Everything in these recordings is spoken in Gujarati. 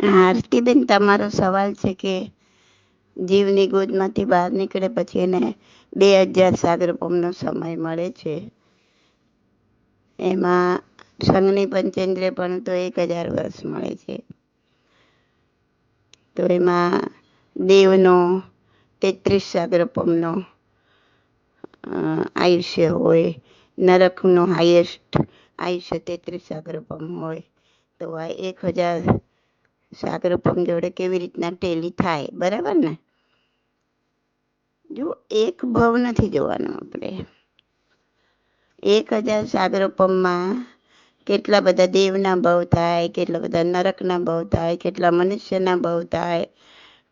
આરતીબેન, તમારો સવાલ છે કે જીવની ગોદમાંથી બહાર નીકળે પછી એને બે હજાર સાગરપમનો સમય મળે છે. એમાં સંઘની પંચેન્દ્રિય પણ તો એક હજાર વર્ષ મળે છે. તો એમાં દેવનો તેત્રીસ સાગરપમનો આયુષ્ય હોય, નરકનો હાઈએસ્ટ આયુષ્ય તેત્રીસ સાગરપમ હોય. તો આ એક હજાર સાગરપમ જોડે કેવી રીતના ટેલી થાય, બરાબર ને? જો એક ભવ નથી જોવાનું આપણે. એક હજાર સાગરોપમમાં કેટલા બધા દેવના ભવ થાય, કેટલા બધા નરકના ભવ થાય, કેટલા મનુષ્યના ભવ થાય,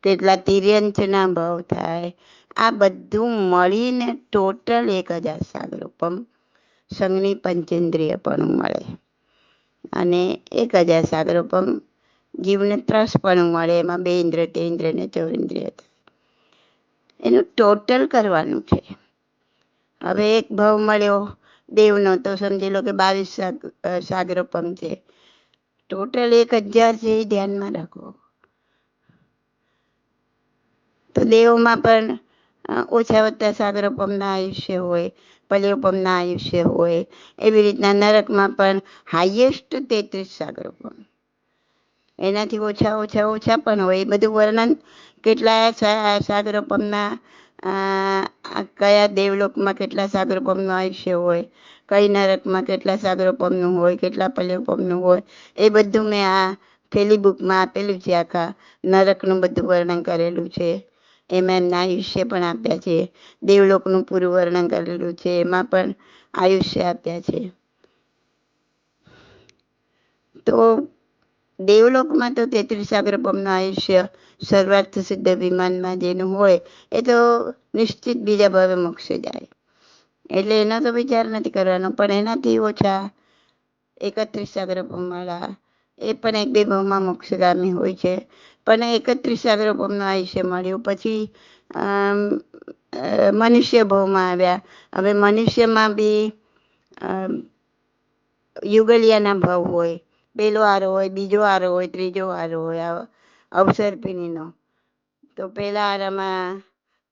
કેટલા તિર્યંચના ભવ થાય, આ બધું મળીને ટોટલ એક હજાર સાગરોપમ સંઘની પંચેન્દ્રિય પણ મળે. અને એક હજાર સાગરોપમ જીવને પણ મળે, એમાં બે ઇન્દ્ર તે ઇન્દ્ર ને ચૌરિન્દ્રિય એનું ટોટલ કરવાનું છે. હવે એક ભાવ મળ્યો, દેવનો તો સમજી લો કે બાવીસ સાગરોપમ છે. ટોટલ એક હજાર છે એ ધ્યાનમાં રાખો. તો દેવોમાં પણ ઓછા વધતા સાગરોપમના આયુષ્ય હોય પલ્યોપમના આયુષ્ય હોય, એવી રીતના નરકમાં પણ હાઈએસ્ટ તેત્રીસ સાગરોપમ એનાથી ઓછા ઓછા ઓછા પણ હોય. એ બધું વર્ણન કેટલા સાગરોપમના કયા દેવલોકમાં કેટલા સાગરોપમનું આયુષ્ય હોય, કઈ નરકમાં કેટલા સાગરોપમનું હોય, કેટલા પલ્યોપમનું હોય, એ બધું મેં આ પેલી બુકમાં આપેલું છે આખા નરકનું બધું વર્ણન કરેલું છે. એમાં એમના આયુષ્ય પણ આપ્યા છે. દેવલોકનું પૂરું વર્ણન કરેલું છે. એમાં પણ આયુષ્ય આપ્યા છે. તો દેવલોકમાં તો તેત્રીસ સાગરપમનું આયુષ્ય સર્વાર્થ સિદ્ધ વિમાનમાં જેનું હોય, એ તો નિશ્ચિત બીજા ભાવે મોક્ષે જાય. એટલે એનો તો વિચાર નથી કરવાનો, પણ એનાથી ઓછા એકત્રીસ સાગરપમવાળા એ પણ એક બે ભાવમાં મોક્ષગામી હોય છે. પણ એકત્રીસ સાગરોપમનું આયુષ્ય મળ્યું પછી મનુષ્ય ભાવમાં આવ્યા. હવે મનુષ્યમાં બી યુગલિયાના ભાવ હોય. પેલો આરો હોય, બીજો આરો હોય, ત્રીજો આરો હોય, આ પીણીનો. તો પહેલા આરામાં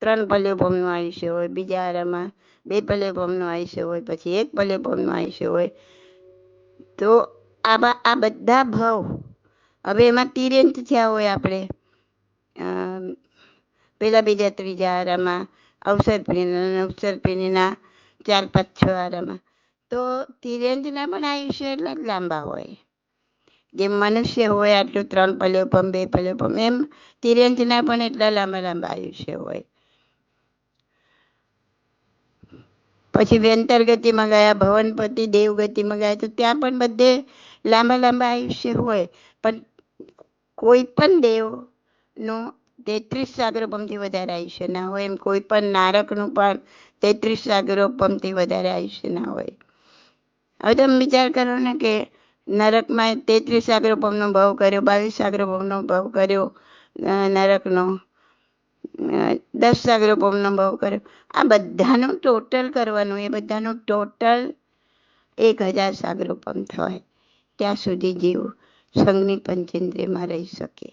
ત્રણ પલ્યોપમનું આયુષ્ય હોય, બીજા આરામાં બે પલ્યોપમનું આયુષ્ય હોય, પછી એક પલ્યોપમનું આયુષ્ય હોય. તો આમાં આ બધા ભાવ હવે એમાં તિર્યંત થયા હોય આપણે. પેલા બીજા, ત્રીજા આરામાં અવસર અવસરપિણીના અવસર પીણીના ચાર, પાંચ, છ આરામાં તો તિર્યંતના પણ આયુષ્ય એટલા જ લાંબા હોય. જેમ મનુષ્ય હોય આટલું ત્રણ પલ્યોપમ બે પલ્યોપમ એમ તિર્યંતના પણ એટલા લાંબા લાંબા આયુષ્ય હોય. પછી વ્યંતર ગતિમાં ગયા, ભવનપતિ, દેવ ગતિમાં ગયા, તો ત્યાં પણ બધે લાંબા લાંબા આયુષ્ય હોય. પણ કોઈ પણ દેવનું તેત્રીસ સાગરોપમથી વધારે આયુષ્ય ના હોય. એમ કોઈ પણ નારકનું પણ તેત્રીસ સાગરોપમથી વધારે આયુષ્ય ના હોય. હવે તમે વિચાર કરો ને કે નરકમાં તેત્રીસ સાગરોપમનો ભાવ કર્યો, બાવીસ સાગરોપમનો ભાવ કર્યો નરકનો દસ સાગરોપમનો ભાવ કર્યો. આ બધાનું ટોટલ કરવાનું, એ બધાનું ટોટલ એક હજાર સાગરોપમ થાય. ત્યાં સુધી જીવ સંઘની પંચેન્દ્રિયમાં રહી શકે.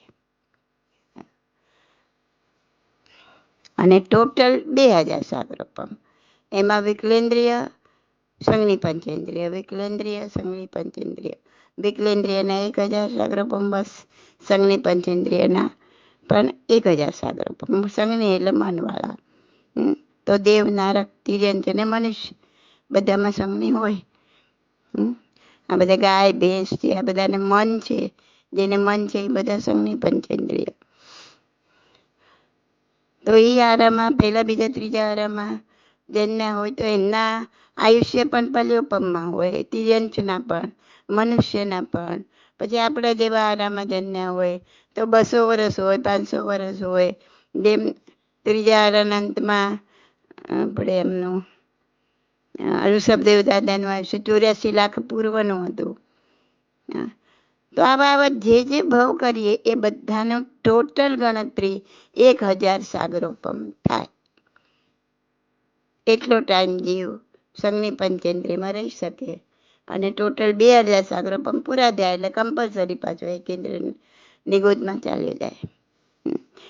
અને ટોટલ બે હજાર સાગરોપમ એમાં વિકલેન્દ્રિય સંઘની પંચેન્દ્રિય વિકલેન્દ્રિય સંઘની પંચેન્દ્રિય વિકલેન્દ્રિયના એક હજાર સાગરોપમ બસ સંઘની પંચેન્દ્રિયના પણ એક હજાર સાગરોપમ સંઘની એટલે મનવાળા તો દેવ નારક તિર્યંત અને મનુષ્ય બધામાં સંઘની હોય આ બધા ગાય ભેંસ છે આ બધાને મન છે જેને મન છે એ બધા સંઘની પંચેન્દ્રિય તો એ આરામાં પહેલા બીજા ત્રીજા આરામાં જેમના હોય તો એમના આયુષ્ય પણ પલ્યોપમમાં હોય તિર્યંચના પણ, મનુષ્યના પણ. પછી આપણા જેવા આરામાં જન્યા હોય તો બસો વર્ષ હોય, પાંચસો વર્ષ હોય, જેમ ત્રીજા અનંતમાં આપણે એમનું ઋષભદેવ દાદાનું આયુષ્ય ચોર્યાસી લાખ પૂર્વનું હતું. તો આવા આવા જે જે ભાવ કરીએ એ બધાનો ટોટલ ગણતરી એક હજાર સાગરોપમ થાય. એટલો ટાઈમ જીવ. સંઘની પંચેન્દ્રિયમાં રહી શકે. અને ટોટલ બે હજાર સાગરોપમ પૂરા થયા એટલે કમ્પલસરી પાછો એક કેન્દ્ર નિગોદમાં ચાલ્યો જાય.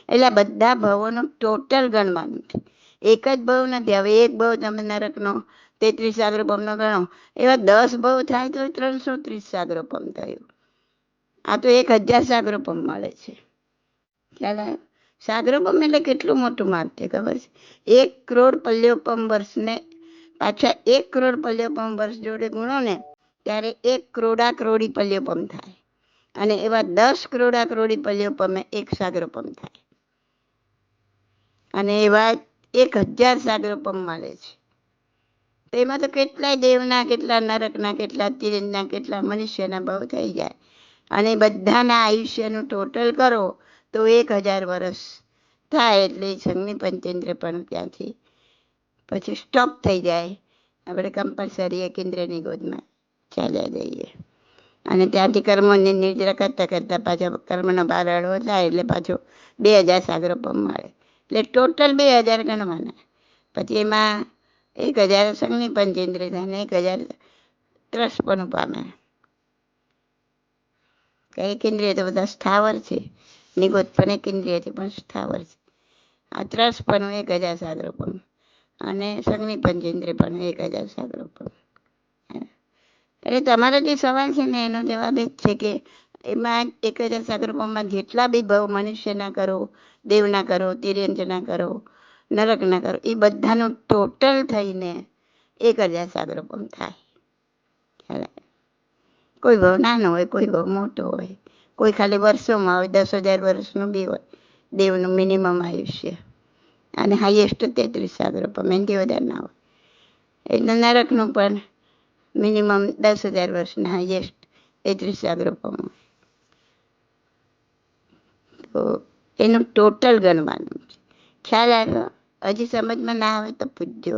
એટલે બધા ભવોનું ટોટલ ગણવાનું છે. એક જ ભવ નથી. હવે એક ભવ તમે નરકનો તેત્રીસ સાગરોપમનો ગણો. એવા દસ ભવ થાય તો ત્રણસો ત્રીસ સાગરોપમ થયું. આ તો એક હજાર સાગરોપમ મળે છે. ખ્યાલ સાગરોપમ એટલે કેટલું મોટું માપ ખબર છે? એક કરોડ પલ્યોપમ વર્ષને પાછા એક કરોડ પલ્યોપમ વર્ષ જોડે ગુણો ને, ત્યારે એક કરોડા કરોડી પલ્યોપમ થાય. અને એવા દસ કરોડા કરોડી પલ્યોપમે એક સાગરોપમ થાય. અને એવા એક હજાર સાગરોપમ મળે છે. તો એમાં તો કેટલાય દેવના, કેટલા નરકના, કેટલા તિરંજના, કેટલા મનુષ્યના ભાવ થઈ જાય. અને બધાના આયુષ્યનું ટોટલ કરો તો એક હજાર વર્ષ થાય એટલે સંગની પંચેન્દ્ર પણ ત્યાંથી પછી સ્ટોપ થઈ જાય. આપણે કમ્પલસરી એક ઇન્દ્રની ગોદમાં ચાલ્યા જઈએ. અને ત્યાંથી કર્મોની નિર્જરા કરતાં કરતાં પાછા કર્મનો ભાર અડવો થાય એટલે પાછો બે હજાર સાગરો પણ મળે. એટલે ટોટલ બે હજાર ગણવાના. પછી એમાં એક હજાર સંગની પંચેન્દ્ર થાય અને એક હજાર ત્રસ પણ પામે કઈ કેન્દ્રીય તો બધા સ્થાવર છે. એક ઇન્દ્રિય પણ સ્થાવર છે. આ પણ એક હજાર સાગરોપમ અને સંગની પંચેન્દ્રિય પણ એક હજાર સાગરોપમ એટલે તમારો જે સવાલ છે ને, એનો જવાબ એ જ છે કે એમાં એક હજાર સાગરોપમમાં જેટલા બી ભાવ મનુષ્યના કરો દેવના કરો તિર્યંજના કરો નરકના કરો, એ બધાનું ટોટલ થઈને એક હજાર સાગરોપમ થાય. કોઈ ભાવ નાનો હોય, કોઈ ભાવ મોટો હોય. કોઈ ખાલી વર્ષોમાં હોય, દસ હજાર વર્ષનું બી હોય, દેવનું મિનિમમ આયુષ્ય. અને હાઈએસ્ટ તેત્રીસ સાગરોપમ એનાથી વધારે ના હોય. એટલે નરકનું પણ મિનિમમ દસ હજાર વર્ષના હાઈએસ્ટ તેત્રીસ હોય. તો એનું ટોટલ ગણવાનું છે. ખ્યાલ આવ્યો? હજી સમજમાં ના આવે તો પૂછજો.